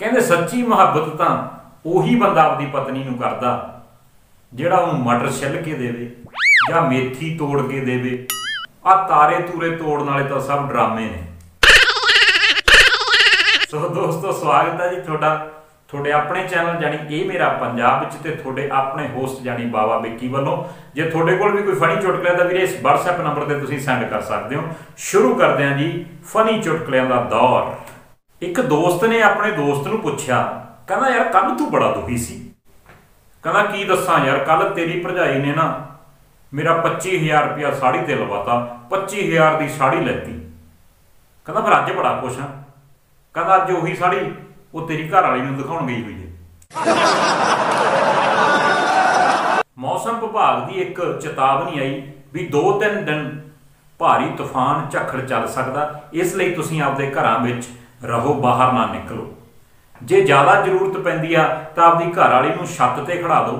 ਕਹਿੰਦੇ ਸੱਚੀ ਮੁਹੱਬਤ ਤਾਂ ਉਹੀ ਬੰਦਾ ਆਪਦੀ ਪਤਨੀ ਨੂੰ ਕਰਦਾ, ਜਿਹੜਾ ਉਹਨੂੰ ਮਟਰ ਛਿੱਲ ਕੇ ਦੇਵੇ ਜਾਂ ਮੇਥੀ ਤੋੜ ਕੇ ਦੇਵੇ। ਆ ਤਾਰੇ ਤੂਰੇ ਤੋੜਨ ਵਾਲੇ ਤਾਂ ਸਭ ਡਰਾਮੇ ਨੇ। ਸੋ ਦੋਸਤੋ, ਸਵਾਗਤ ਹੈ ਜੀ ਤੁਹਾਡਾ, ਤੁਹਾਡੇ ਆਪਣੇ ਚੈਨਲ ਜਾਨੀ ਇਹ ਮੇਰਾ ਪੰਜਾਬ ਵਿੱਚ ਤੇ ਤੁਹਾਡੇ ਆਪਣੇ ਹੋਸਟ ਜਾਨੀ ਬਾਬਾ ਵਿੱਕੀ ਵੱਲੋਂ। ਜੇ ਤੁਹਾਡੇ ਕੋਲ ਵੀ ਕੋਈ ਫਨੀ ਚੁਟਕਲਾ ਤਾਂ ਵੀਰੇ, ਇਸ WhatsApp ਨੰਬਰ ਤੇ ਤੁਸੀਂ ਸੈਂਡ ਕਰ ਸਕਦੇ ਹੋ। ਸ਼ੁਰੂ ਕਰਦੇ ਹਾਂ ਜੀ ਫਨੀ ਚੁਟਕਲਿਆਂ ਦਾ ਦੌਰ। ਇੱਕ ਦੋਸਤ ਨੇ ਆਪਣੇ ਦੋਸਤ ਨੂੰ ਪੁੱਛਿਆ, ਕਹਿੰਦਾ, ਯਾਰ ਕੱਲ ਤੂੰ ਬੜਾ ਦੁਖੀ ਸੀ। ਕਹਿੰਦਾ, ਕੀ ਦੱਸਾਂ ਯਾਰ ਕੱਲ ਤੇਰੀ ਭਰਜਾਈ ਨੇ ਨਾ ਮੇਰਾ 25000 ਰੁਪਇਆ ਸਾੜੀ ਤੇ ਲਵਾਤਾ 25000 ਦੀ ਸਾੜੀ ਲੈਤੀ। ਕਹਿੰਦਾ, ਫਿਰ ਅੱਜ ਬੜਾ ਖੁਸ਼ ਹਾਂ ਕਹਿੰਦਾ, ਅੱਜ ਉਹੀ ਸਾੜੀ ਉਹ ਤੇਰੀ ਘਰ ਵਾਲੀ ਨੂੰ ਦਿਖਾਉਣ ਗਈ ਹੋਈ ਹੈ ਮੌਸਮ ਵਿਭਾਗ ਦੀ ਇੱਕ ਚੇਤਾਵਨੀ ਆਈ ਵੀ 2-3 ਦਿਨ ਭਾਰੀ ਤੂਫਾਨ ਝੱਖੜ ਚੱਲ ਸਕਦਾ। ਇਸ ਲਈ ਤੁਸੀਂ ਆਪਦੇ ਘਰਾਂ ਵਿੱਚ ਰਹੋ ਬਾਹਰ ਨਾ ਨਿਕਲੋ। ਜੇ ਜ਼ਿਆਦਾ ਜ਼ਰੂਰਤ ਪੈਂਦੀ ਆ, ਤਾਂ ਆਪਦੀ ਘਰ ਵਾਲੀ ਨੂੰ ਛੱਤ ਤੇ ਖੜਾ ਦਿਓ।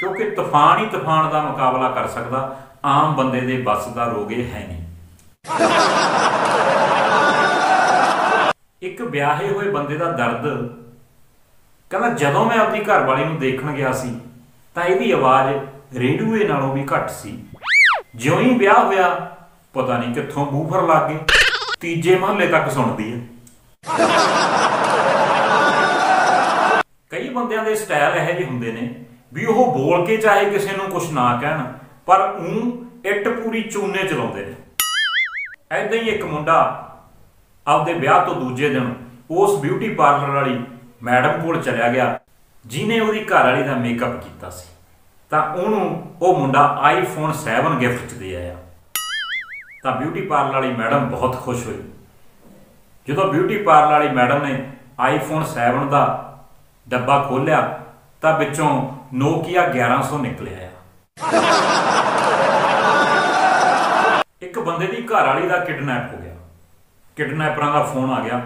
ਕਿਉਂਕਿ ਤੂਫਾਨ ਹੀ ਤੂਫਾਨ ਦਾ ਮੁਕਾਬਲਾ ਕਰ ਸਕਦਾ, ਆਮ ਬੰਦੇ ਦੇ ਵੱਸ ਦਾ ਰੋਗ ਇਹ ਹੈ ਨਹੀਂ। ਇੱਕ ਵਿਆਹੇ ਹੋਏ ਬੰਦੇ ਦਾ ਦਰਦ, ਕਹਿੰਦਾ ਜਦੋਂ ਮੈਂ ਆਪਣੀ ਘਰ ਵਾਲੀ ਨੂੰ ਦੇਖਣ ਗਿਆ ਸੀ, ਤਾਂ ਇਹਦੀ ਆਵਾਜ਼ ਰੇਡੂਏ ਨਾਲੋਂ ਵੀ ਘੱਟ ਸੀ। ਜਿਉਂ ਹੀ ਵਿਆਹ ਹੋਇਆ, ਪਤਾ ਨਹੀਂ ਕਿੱਥੋਂ ਮੂੰਹ ਫਰ ਲੱਗ ਗਏ। ਤੀਜੇ ਮਹੱਲੇ ਤੱਕ ਸੁਣਦੀ ਹੈ ਕਈ ਬੰਦਿਆਂ ਦੇ ਸਟਾਈਲ ਇਹੋ ਜਿਹੇ ਹੁੰਦੇ ਨੇ ਵੀ ਉਹ ਬੋਲ ਕੇ ਚਾਹੇ ਕਿਸੇ ਨੂੰ ਕੁਝ ਨਾ ਕਹਿਣ, ਪਰ ਉਹ ਇੱਟ ਪੂਰੀ ਚੂਨੇ ਚਲਾਉਂਦੇ ਨੇ। ਐਦਾਂ ਹੀ ਇੱਕ ਮੁੰਡਾ ਆਪਦੇ ਵਿਆਹ ਤੋਂ ਦੂਜੇ ਦਿਨ ਉਸ ਬਿਊਟੀ ਪਾਰਲਰ ਵਾਲੀ ਮੈਡਮ ਕੋਲ ਚਲਿਆ ਗਿਆ ਜਿਨੇ ਉਹਦੀ ਘਰ ਵਾਲੀ ਦਾ ਮੇਕਅਪ ਕੀਤਾ ਸੀ। ਤਾਂ ਉਹਨੂੰ ਉਹ ਮੁੰਡਾ ਆਈਫੋਨ 7 ਗਿਫਟ ਚ ਦੇ ਆਇਆ। ਤਾਂ ਬਿਊਟੀ ਪਾਰਲਰ ਵਾਲੀ ਮੈਡਮ ਬਹੁਤ ਖੁਸ਼ ਹੋਈ। ਜਦੋਂ ਬਿਊਟੀ ਪਾਰਲਰ ਵਾਲੀ ਮੈਡਮ ਨੇ ਆਈਫੋਨ 7 ਦਾ ਡੱਬਾ ਖੋਲ੍ਹਿਆ, ਤਾਂ ਵਿੱਚੋਂ ਨੋਕੀਆ 1100 ਨਿਕਲਿਆ ਇੱਕ ਬੰਦੇ ਦੀ ਘਰ ਵਾਲੀ ਦਾ ਕਿਡਨੈਪ ਹੋ ਗਿਆ। ਕਿਡਨੈਪਰਾਂ ਦਾ ਫੋਨ ਆ ਗਿਆ।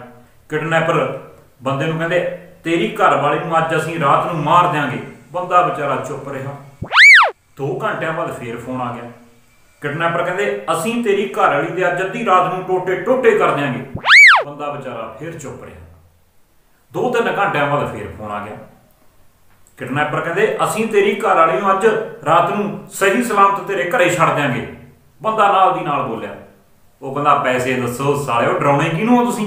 ਕਿਡਨੈਪਰ ਬੰਦੇ ਨੂੰ ਕਹਿੰਦੇ, ਤੇਰੀ ਘਰ ਵਾਲੀ ਨੂੰ ਅੱਜ ਅਸੀਂ ਰਾਤ ਨੂੰ ਮਾਰ ਦਿਆਂਗੇ। ਬੰਦਾ ਵਿਚਾਰਾ ਚੁੱਪ ਰਿਹਾ। 2 ਘੰਟਿਆਂ ਬਾਅਦ ਫੇਰ ਫੋਨ ਆ ਗਿਆ। ਕਿਡਨੈਪਰ ਕਹਿੰਦੇ, ਅਸੀਂ ਤੇਰੀ ਘਰ ਵਾਲੀ ਦੇ ਅੱਜ ਅੱਧੀ ਰਾਤ ਨੂੰ ਟੋਟੇ ਟੋਟੇ ਕਰ ਦਿਆਂਗੇ। ਬੰਦਾ ਵਿਚਾਰਾ ਫੇਰ ਚੁੱਪ ਰਿਹਾ। ਦੋ ਤਿੰਨ ਘੰਟਿਆਂ ਬਾਅਦ ਫੇਰ ਫੋਨ ਆ ਗਿਆ। ਕਿਡਨੈਪਰ ਕਹਿੰਦੇ, ਅਸੀਂ ਤੇਰੀ ਘਰ ਵਾਲੀ ਨੂੰ ਅੱਜ ਰਾਤ ਨੂੰ ਸਹੀ ਸਲਾਮਤ ਤੇਰੇ ਘਰੇ ਛੱਡ ਦਿਆਂਗੇ। ਬੰਦਾ ਨਾਲ ਦੀ ਨਾਲ ਬੋਲਿਆ, ਉਹ ਕਹਿੰਦਾ ਪੈਸੇ ਦੱਸੋ, ਸਾਲਿਓ, ਡਰਾਉਣੇ ਕਿਹਨੂੰ ਹੋ ਤੁਸੀਂ?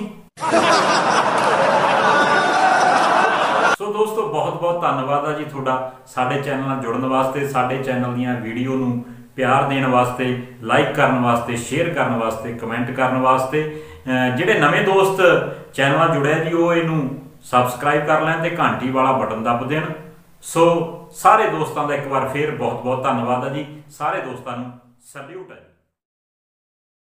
ਸੋ ਦੋਸਤੋ ਬਹੁਤ ਬਹੁਤ ਧੰਨਵਾਦ ਆ ਜੀ ਤੁਹਾਡਾ ਸਾਡੇ ਚੈਨਲ ਨਾਲ ਜੁੜਨ ਵਾਸਤੇ, ਸਾਡੇ ਚੈਨਲ ਦੀਆਂ ਵੀਡੀਓ ਨੂੰ ਪਿਆਰ ਦੇਣ ਵਾਸਤੇ ਲਾਈਕ ਕਰਨ ਵਾਸਤੇ ਸ਼ੇਅਰ ਕਰਨ ਵਾਸਤੇ ਕਮੈਂਟ ਕਰਨ ਵਾਸਤੇ ਜਿਹੜੇ ਨਵੇਂ ਦੋਸਤ ਚੈਨਲ ਨਾਲ ਜੁੜਿਆ ਜੀ, ਉਹ ਇਹਨੂੰ ਸਬਸਕ੍ਰਾਈਬ ਕਰ ਲੈਣ ਤੇ ਘੰਟੀ ਵਾਲਾ ਬਟਨ ਦੱਬ ਦੇਣ। ਸੋ ਸਾਰੇ ਦੋਸਤਾਂ ਦਾ ਇੱਕ ਵਾਰ ਫੇਰ ਬਹੁਤ ਬਹੁਤ ਧੰਨਵਾਦ ਹੈ ਜੀ। ਸਾਰੇ ਦੋਸਤਾਂ ਨੂੰ ਸੈਲੂਟ ਹੈ